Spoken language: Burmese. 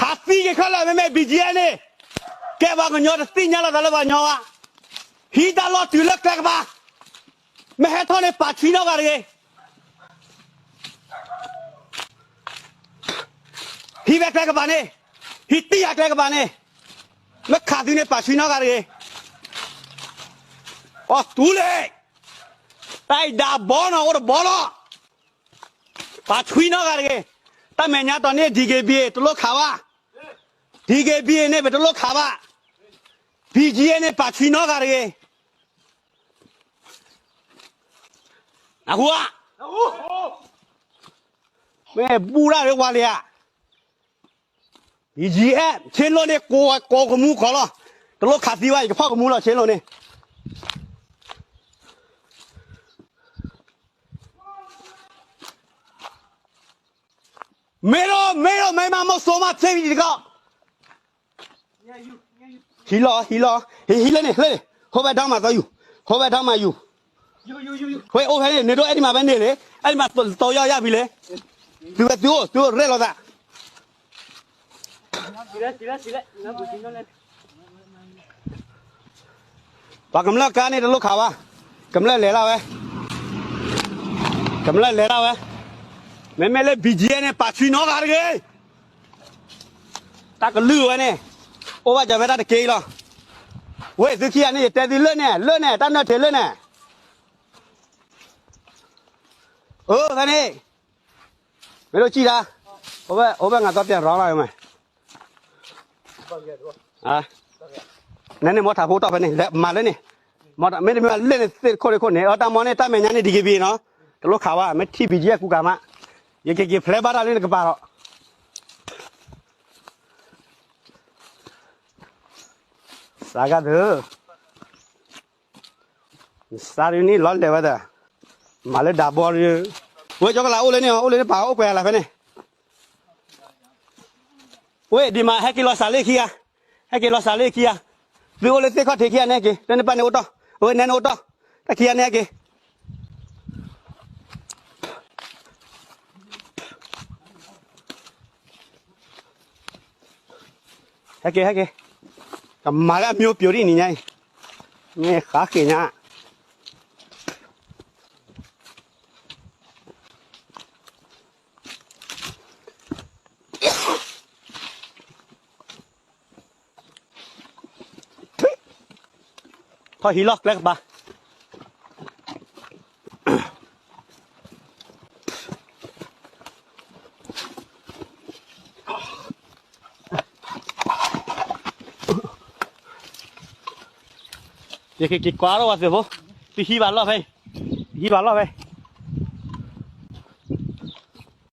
Hati ke kala me me bijian ni. Ke ba nyo de ti nya la da la ba nyo wa. Hi da lo tu le ka ba. Me he tho ne pa chi no ga re. Hi be ka ba ne. Hi ti ya ka ba ne. Me kha ti ne pa chi no ga re. Oh tu le. Tai da bo no ko bo lo. Pa chui no ga re. တမန်ညာတော်နေဒီကေဘီ 地界边那不都落卡吧？地界那把吹哪个的？阿虎啊！阿虎！咩不拉的话的啊？以前前路呢过过个木卡了，都落卡地外就跑个木了前路呢。没了没了，没嘛么说嘛，这一个。 ဟီလောဟီလောဟီဟီလည်းနေဟဲ့ဟိုဘက်တောင်းမှာသွားယူဟိုဘက်တောင်းမှာယူယူယူယူယူဟဲ့အိုးဟဲ့နေတော့အဲ့ဒီမှာပဲနေလေအဲ့ဒီမှာတော်ရရပြီလေသူကသူသူရဲလို့သာဒီလက်ဒီလက်ဒီလက်ငါဘူးဒီနော်လက်ဘာကမလာကားနေတော့ခါပါကမလာလဲလာပဲကမလာလဲလာပဲမဲမဲလေဘီဂျီနဲ့ပါချီနောကားရေတကလူဝနဲ့ အိုးဘာကြပဲတာတကေးလောဝဲသူခီကနေတဲဒီလွတ်နဲ့လွတ်နဲ့တန်းတော့ထေလွတ်နဲ့အိုးခနေမလို့ကြည်လားဟိုဘက်ဟိုဘက်ငါတော့ပြန်ရောင်းလာရမယ်အာနည်းနည်းမောထားဖို့တော့ပဲနေလက်မာလည်းနေမောတာမင်းတို့လက်နဲ့စစ်ခေါ်ရခေါ်နေအော်တမောနဲ့တမန်ညာနေဒီကပြေနော်တလို့ခါပါမထီပီကြီးကကူကမရေကေကေဖလဲပါတာလေးကပါတော့ ಸಾಗದು sao đi lót đẹp vậy ta, mà lấy đá bò đi ui cho cái lão lên nè ui lên bảo quẹt là phải nè ui đi mà hai kilo xả lê kia hai kilo xả lê kia vì ui lên tê có thể kia nè kì lên nên bạn ô tô ui nên ô tô cái kia nè kì hai cái, hai cái. ကေတနေ့ပနေအိုတော့ဝဲနေနိုတော့တခီယာနေကေ ဟဲ့ကဲဟဲ့ကဲကမာရမျိုးပြိုရိနေညိုင်းငဲခါခေညာพอฮีล็อกแล้วปะ দেখি কি কারও আছে বো তুই ভালো ভাই? তুই ভালো ভাই?